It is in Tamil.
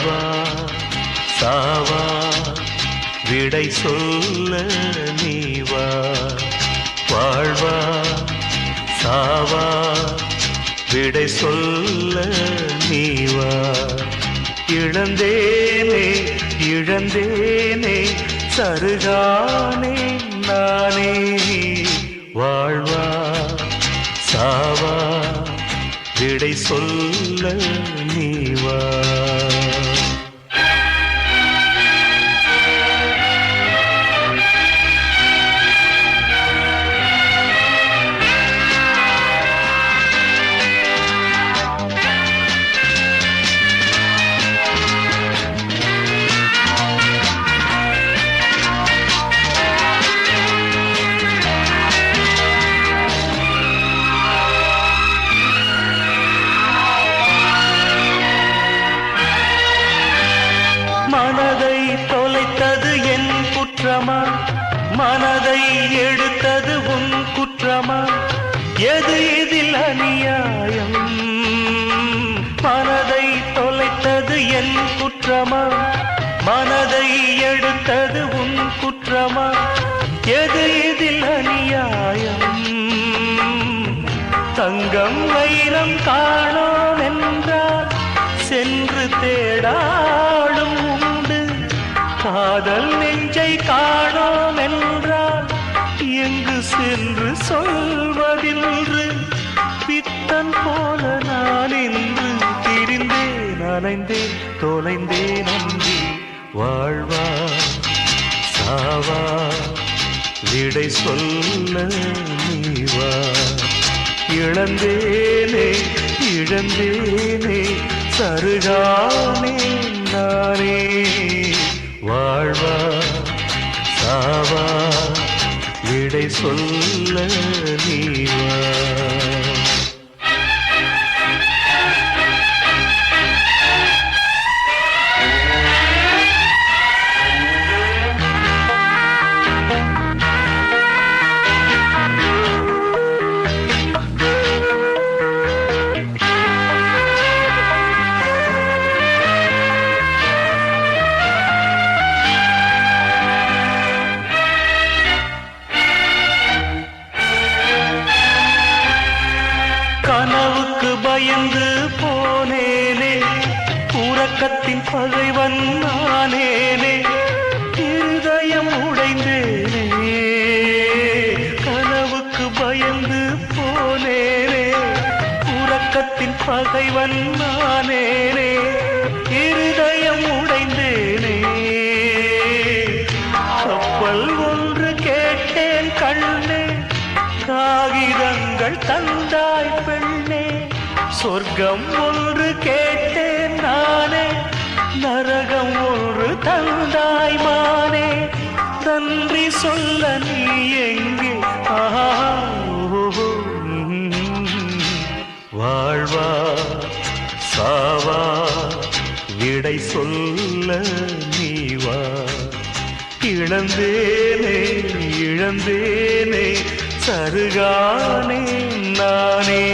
சாவா சாவா விடை சொல்ல நீவா? வாழ்வா சாவா விடை சொல்ல நீவா? இழந்தேனே இழந்தேனே சருகானே நானே. வாழ்வா சாவா விடை சொல்ல நீவா? மனதை எடுத்தது உன் குற்றமா? எது இதில் அநியாயம்? மனதை தொலைத்தது என் குற்றமா? மனதை எடுத்தது உன் குற்றமா? எது இதில் அநியாயம்? தங்கம் வைரம் காணோம் என்றால் சென்று தேடாடும் உண்டு. காதல் இங்கு சென்று சொல்வதின்று பித்தன் போல நான் இன்று திரிந்தேன் அலைந்தேன் தொலைந்தேன் அன்றி. வாழ்வா சாவா விடை சொல்ல நீவா. இழந்தேனே இழந்தேனே சருகானே நானே சொல்ல பயந்து போனேனே உறக்கத்தின் பகைவன் நானேனே இருதயம் உடைந்தேனே கனவுக்கு பயந்து போனேனே உறக்கத்தின் பகைவன் நானேனே இருதயம் உடைந்தேனே. கப்பல் ஒன்று கேட்டேன் கண்ணே காகிதங்கள் தந்தாய் பெண் சொர்க்கம் ஒன்று கேட்டேன் நானே நரகம் ஒன்று தந்தாய் மானே. நன்றி சொல்ல நீ எங்கே? வாழ்வா சாவா விடை சொல்ல நீவா? இழந்தேனே இழந்தேனே சருகானே நானே.